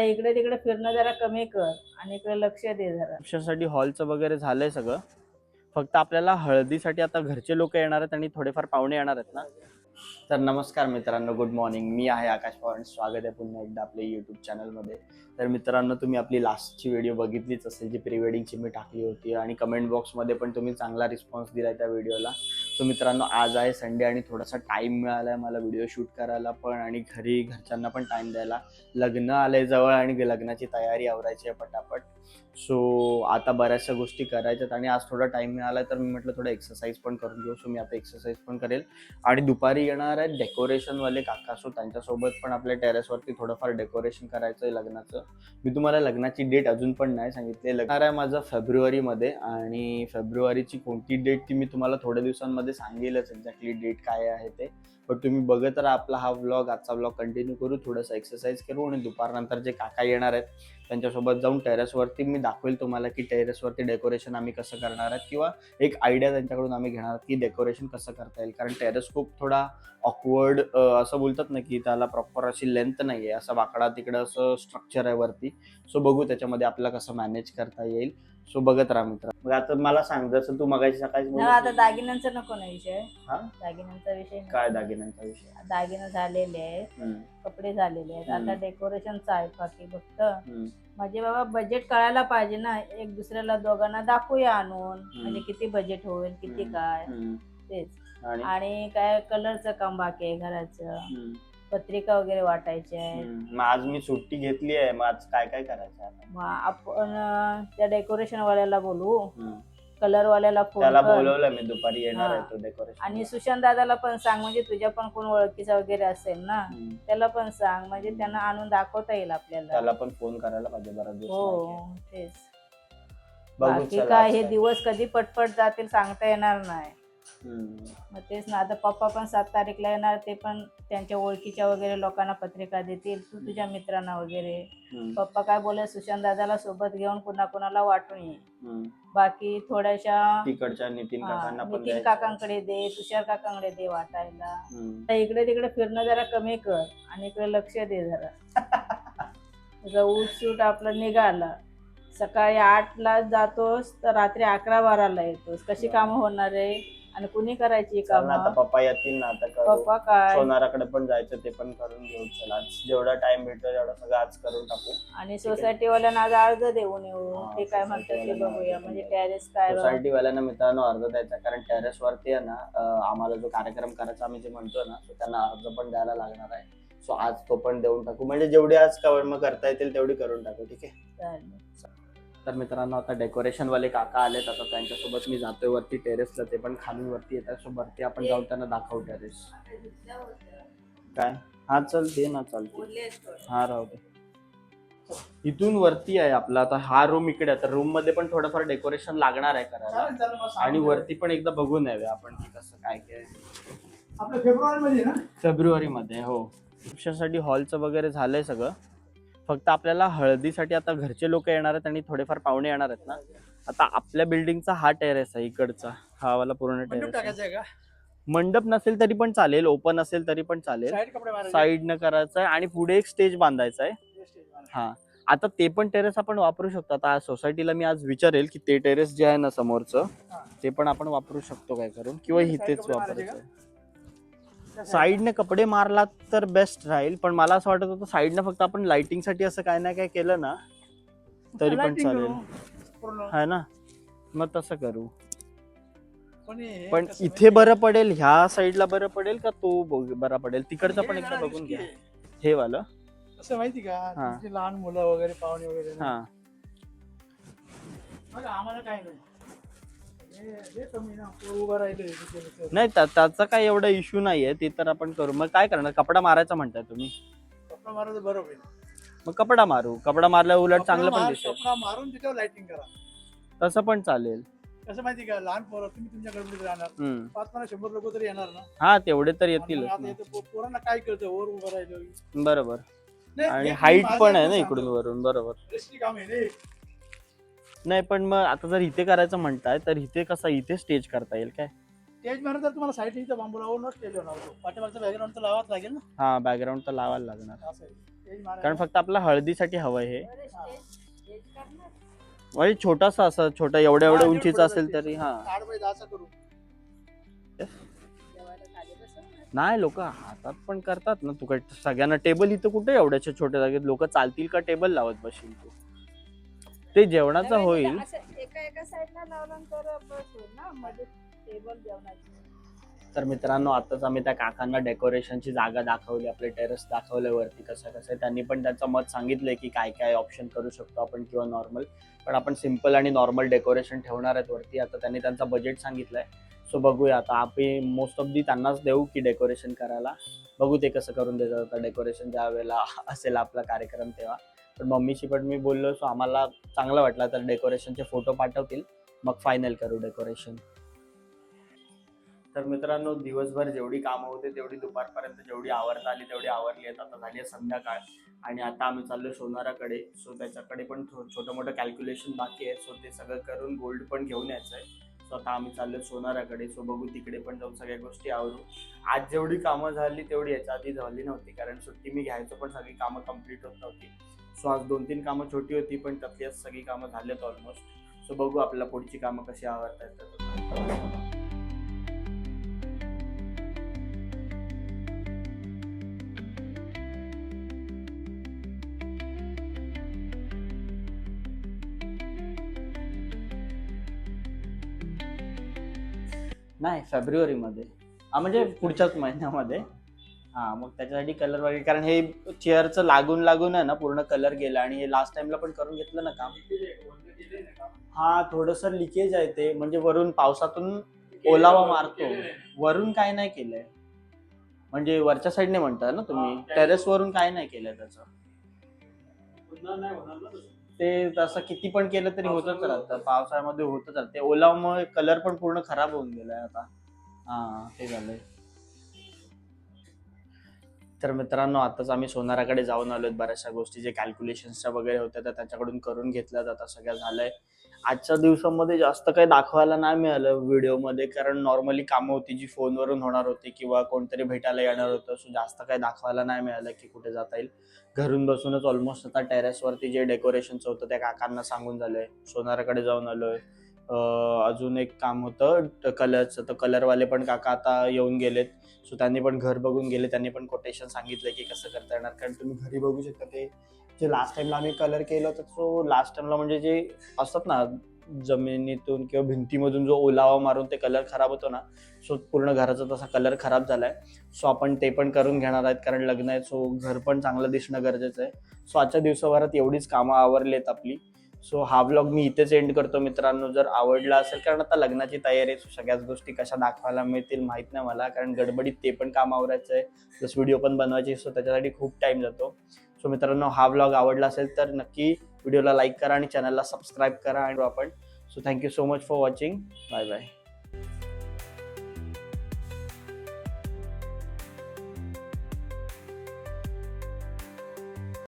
इकडे तिकडे फिरणं जरा कमी कर आणि इकडे लक्ष दे जरा. रिसेप्शनसाठी हॉलचं वगैरे झालंय सगळं. फक्त आपल्याला हळदीसाठी आता घरचे लोक येणार आहेत आणि थोडेफार पाहुणे येणार आहेत ना? तर नमस्कार मित्रांनो गुड मॉर्निंग मी आहे आकाश पवार. स्वागत आहे पुन्हा एकदा आपल्या युट्यूब चॅनलमध्ये तर मित्रांनो तुम्ही आपली लास्टची व्हिडिओ बघितलीच असेल जी प्री वेडिंगची मी टाकली होती. आणि कमेंट बॉक्समध्ये पण तुम्ही चांगला रिस्पॉन्स दिला त्या व्हिडिओला सो मित्रांनो आज आहे संडे आणि थोडासा टाईम मिळाला आहे मला व्हिडिओ शूट करायला पण आणि घरी घरच्यांना पण टाईम द्यायला. लग्न आलंय जवळ आणि लग्नाची तयारी आवरायची आहे पटापट. सो आता बऱ्याचशा गोष्टी करायच्यात आणि आज थोडा टाइम मिळाला तर मी म्हटलं थोडं एक्सरसाइज पण करून घेऊ. सो मी आता एक्सरसाइज पण करेल. आणि दुपारी येणार आहेत डेकोरेशनवाले काका. सो त्यांच्यासोबत पण आपल्या टेरेसवरती थोडंफार डेकोरेशन करायचं आहे लग्नाचं. मी तुम्हाला लग्नाची डेट अजून पण नाही सांगितली. लग्नार आहे माझं फेब्रुवारीमध्ये आणि फेब्रुवारीची कोणती डेट ती मी तुम्हाला थोड्या दिवसांमध्ये सांगेलच एक्झॅक्टली डेट काय आहे ते. पण तुम्ही बघत राहा आपला हा व्लॉग आजचा व्लॉग कंटिन्यू करू थोडंसं एक्सरसाइज करू आणि दुपारनंतर जे काका येणार आहेत त्यांच्यासोबत जाऊन टेरेसवरती मी दाखवेल तुम्हाला की टेरेसवरती डेकोरेशन आम्ही कसं करणार आहेत किंवा एक आयडिया त्यांच्याकडून आम्ही घेणार आहोत की डेकोरेशन कसं करता येईल. कारण टेरेस खूप थोडा ऑकवर्ड असं बोलतात ना की त्याला प्रॉपर अशी लेंथ नाही आहे असं वाकडा तिकडं असं स्ट्रक्चर आहे वरती. सो बघू त्याच्यामध्ये आपल्याला कसं मॅनेज करता येईल. सो बघत राहा मित्र मग आता मला सांग जसं तू मगाशी सकाळी ना आता. दागिन्यांचा नको ना विषय हा? दागिन्यांचा विषय नाही. काय दागिन्यांचा विषय दागिने झालेले आहेत हम्म, कपडे झालेले आहेत आता हम्म. डेकोरेशनचं आहे बाकी फक्त हम्म. म्हणजे बाबा बजेट कळायला पाहिजे ना एक दुसऱ्याला दोघांना दाखवूया आणून म्हणजे किती बजेट होईल किती हम्म. काय हम्म. तेच आणि आणि काय कलरचं काम बाकी आहे घराचं हम्म, पत्रिका वगैरे वाटायची आहे हम्म. मग आज मी सुट्टी घेतली आहे मग आज काय काय करायचं आता? मग आपण अं, त्या डेकोरेशन वाल्याला हम्म. कलर वाल्याला फोन त्याला कर बोलवलं मी दुपारी येणार आहे हा. तो डेकोरेशन आणि सुशांत दादाला पण सांग म्हणजे तुझ्या पण कोण ओळखीचा वगैरे असेल ना त्याला पण सांग म्हणजे त्यांना आणून दाखवता येईल आपल्याला त्याला पण फोन करायला पाहिजे बरा दिवस हो तेच बाकी चला काय हे दिवस कधी पटपट जातील सांगता येणार नाही. मग तेच ना आता पप्पा पण सात तारीखला येणार ते पण त्यांच्या ओळखीच्या वगैरे लोकांना पत्रिका देतील तू तुझ्या मित्रांना वगैरे. पप्पा काय बोले सुशांत दादाला सोबत घेऊन पुन्हा कुणाला वाटून ये. बाकी थोड्याशा तिकडच्या नितीन काकांना नितीन. काकांकडे दे तुषार काकांकडे दे वाटायला. इकडे तिकडे फिरणं जरा कमी कर आणि इकडे लक्ष दे जरा. जर ऊट सूट आपलं निघालं. सकाळी आठला जातोस तर रात्री अकरा बाराला येतोस. कशी कामं होणार आहे? आणि कुणी करायची ना, आता पप्पा येतील ना आता करू. पप्पा काय? सोनाराकडे पण जायचं ते पण करून घेऊ. चल आज जेवढा टाइम भेटतो तेवढा सगळं आज करून टाकू. आणि सोसायटी वाल्यांना आज अर्ज देऊन येऊ. हा, ते काय म्हणतात ते बघूया. म्हणजे टॅरेस काय सोसायटी वाल्यांना मित्रांनो अर्ज द्यायचा कारण टेरेस वरती आहे ना अं, आम्हाला जो कार्यक्रम करायचा आम्ही जे म्हणतो ना तो त्यांना अर्ज पण द्यायला लागणार आहे. सो आज तो पण देऊन टाकू. म्हणजे जेवढी आज कवर करता येतील तेवढी करून टाकू. ठीक आहे? चालेल. तर मित्रांनो आता डेकोरेशन वाले काका आलेत. आता त्यांच्यासोबत मी जातोय वरती टेरेसला ते पण खाली वरती येतात. सो वरती आपण जाऊन त्यांना दाखवू टेरेस काय? हा चल दे ना चालते हा राहू दे. इथून वरती आहे आपला. आता हा रूम इकडे आहे. तर रूममध्ये पण थोडंफार डेकोरेशन लागणार आहे करायला. आणि वरती पण एकदा बघून यावे आपण की कसं काय काय. फेब्रुवारी मध्ये फेब्रुवारी मध्ये हो. हॉलचं वगैरे झालंय सगळं. फक्त आपल्याला हळदीसाठी आता घरचे लोक येणार आहेत आणि थोडेफार पाहुणे येणार आहेत ना. आता आपल्या बिल्डिंगचा हा टेरेस आहे इकडचा. हा वाला पूर्ण टेरेस मंडप नसेल तरी पण चालेल ओपन असेल तरी पण चालेल. साईड न करायचं आहे आणि पुढे एक स्टेज बांधायचा आहे. हा. आता ते पण टेरेस आपण वापरू शकतो. आता सोसायटीला मी आज विचारेल की ते टेरेस जे आहे ना समोरचं. ते पण आपण वापरू शकतो काय करून? किंवा मारायचे वापरायचं. साईडने कपडे मारला तर बेस्ट राहील पण मला असं वाटत होतं साईडनं फक्त आपण लाइटिंगसाठी असं काय ना काय केलं ना तरी पण चालेल. पूर्ण. है ना मग तसं करू पण हे इथे बरं पडेल ह्या साईडला बरं पडेल का तो बघ- बरा पडेल तिकडचं? पण हे एकदा बघून घ्या. हे वालं कसं माहिती का हा. लहान मुलं वगैरे पाहुणे वगैरे. हा आम्हाला काय नाही नाही त्या- त्याचा काही एवढा इश्यू नाहीये. ते तर आपण करू. मग काय करणार? कपडा मारायचा म्हणताय तुम्ही. कपडा मारायचं बरं होईल. मग कपडा मारू. कपडा मारल्यावर उलट चांगलं पण दिसेल. कपडा मारून त्याच्यावर लाइटिंग करा. तसं पण चालेल. कसं माहिती का? लहान पोरं तुम्ही तुमच्या गडबडीत राहणार. हम्म. पाच मला शंभर लोक तरी येणार ना? हा तेवढे तर आणि आता. इथं पो- पोरांना काय कळतं? वर उभं राहिलं. बरोबर. आणि हाईट पण आहे ना. इकडून वरून. बरोबर. काम आहे रे. नाही पण मग आता जर इथे करायचं म्हणताय तर इथे कसं इथे स्टेज करता येईल काय? स्टेज मारून तर तुम्हाला साईड इथं बांबू लावूनच स्टेज पाठीमागचा बॅकग्राऊंड तर लावाच लागेल ना? हा बॅकग्राऊंड तर लावायला लागणार. असं आहे. स्टेज मारायला. कारण फक्त आपला हळदीसाठी हवं हे. म्हणजे छोटासा असं छोटा एवढ्या एवढ्या हा, उंचीचा असेल तरी हा. आठ बाय दहाचा करू. नाही लोक हातात पण करतात ना. तू काय सगळ्यांना टेबल इथं कुठे एवढ्याच्या छोट्या जागेत? लोक चालतील का टेबल लावत बसशील तू? ते जेवणाचं होईल. एका एका साईडला लावलं तर बस होईल ना मध्ये टेबल जेवणाची. तर मित्रांनो आताच आम्ही त्या काकांना डेकोरेशनची जागा दाखवली आपले टेरेस दाखवले वरती कसं कसं आहे. त्यांनी पण त्यांचं मत सांगितलंय की काय काय ऑप्शन करू शकतो आपण किंवा नॉर्मल पण आपण सिंपल आणि नॉर्मल डेकोरेशन ठेवणार आहेत वरती. आता त्यांनी त्यांचा बजेट सांगितलंय. सो बघूया आता आपण मोस्ट ऑफ दी त्यांनाच देऊ की डेकोरेशन करायला. बघू ते कसं करून देतात आता डेकोरेशन ज्या वेळेला असेल आपला कार्यक्रम तेव्हा. पण मम्मीशी पण मी बोललो सो आम्हाला चांगलं वाटलं तर डेकोरेशनचे फोटो पाठवतील. मग फायनल करू डेकोरेशन. तर मित्रांनो दिवसभर जेवढी कामं होते तेवढी दुपारपर्यंत जेवढी आवरता आली तेवढी आवरली आहेत. आता झाली आहे संध्याकाळ. आणि आता आम्ही चाललो सोनाराकडे. सो त्याच्याकडे पण थो- छोटं मोठं कॅल्क्युलेशन बाकी आहे. सो ते सगळं करून गोल्ड पण घेऊन यायचं आहे. सो आता आम्ही चाललो सोनाराकडे. सो बघू तिकडे पण जाऊन सगळ्या गोष्टी आवरू. आज जेवढी कामं झाली तेवढी याच्या आधी झाली नव्हती. कारण सुट्टी मी घ्यायचो पण सगळी कामं कंप्लीट होत नव्हती. सो आज दोन तीन कामं छोटी होती पण त्यातली सगळी कामं झालेत ऑलमोस्ट सो बघू आपल्याला पुढची कामं कशी आवडतात नाही फेब्रुवारीमध्ये. म्हणजे पुढच्याच महिन्यामध्ये. हा मग त्याच्यासाठी कलर वगैरे कारण हे चेअरचं लागून लागून आहे ना पूर्ण कलर गेला आणि हे लास्ट टाइमला पण करून घेतलं ना काम. हा थोडस लिकेज आहे ते. म्हणजे वरून पावसातून ओलावा मारतो. वरून काय नाही केलंय. म्हणजे वरच्या साईडने म्हणता ना तुम्ही. टेरेस वरून काय नाही केलंय त्याचं. ते तसं किती पण केलं तरी होतच राहतं. पावसाळ्यामध्ये होतच राहतं. ते ओलामुळे कलर पण पूर्ण खराब होऊन गेलाय आता. हा ते झालंय. तर मित्रांनो आताच आम्ही सोनाराकडे जाऊन आलोय बऱ्याचशा गोष्टी. जे कॅल्क्युलेशन्सच्या वगैरे होत्या त्या त्याच्याकडून करून घेतल्या जातात सगळ्या झालंय. आजच्या दिवसामध्ये जास्त काही दाखवायला नाही मिळालं व्हिडिओमध्ये कारण नॉर्मली कामं होती जी फोनवरून होणार होती किंवा कोणतरी भेटायला येणार होतं सो जास्त काही दाखवायला नाही मिळालं की कुठे जाता येईल. घरून बसूनच ऑलमोस्ट आता टेरेसवरती जे डेकोरेशनचं होतं त्या काकांना सांगून झालंय. सोनाराकडे जाऊन आलोय. अजून एक काम होतं कलरचं तर कलरवाले पण काका आता येऊन गेलेत. सो त्यांनी पण घर बघून गेले त्यांनी पण कोटेशन सांगितलं की कसं करता येणार. कारण तुम्ही घरी बघू शकता ते. जे लास्ट टाइमला आम्ही कलर केलं तर सो लास्ट टाइमला म्हणजे जे असतात ना जमिनीतून किंवा भिंतीमधून जो ओलावा मारून ते कलर खराब होतो ना सो पूर्ण घराचा तसा कलर खराब झाला आहे सो आपण ते पण करून घेणार आहेत कारण लग्न आहे सो घर पण चांगलं दिसणं गरजेचं आहे. सो आजच्या दिवसभरात एवढीच कामं आवरलेत आपली. सो हा ब्लॉग मी इथेच एंड करतो मित्रांनो. जर आवडला असेल कारण आता लग्नाची तयारी आहे सगळ्याच गोष्टी कशा दाखवायला मिळतील माहीत नाही मला कारण गडबडीत ते पण काम आवरायचं आहे. प्लस व्हिडिओ पण बनवायचे सो त्याच्यासाठी खूप टाईम जातो. सो मित्रांनो हा ब्लॉग आवडला असेल तर नक्की व्हिडिओला लाईक करा आणि चॅनलला सबस्क्राईब करा. आणि आपण so thank you so much for watching bye bye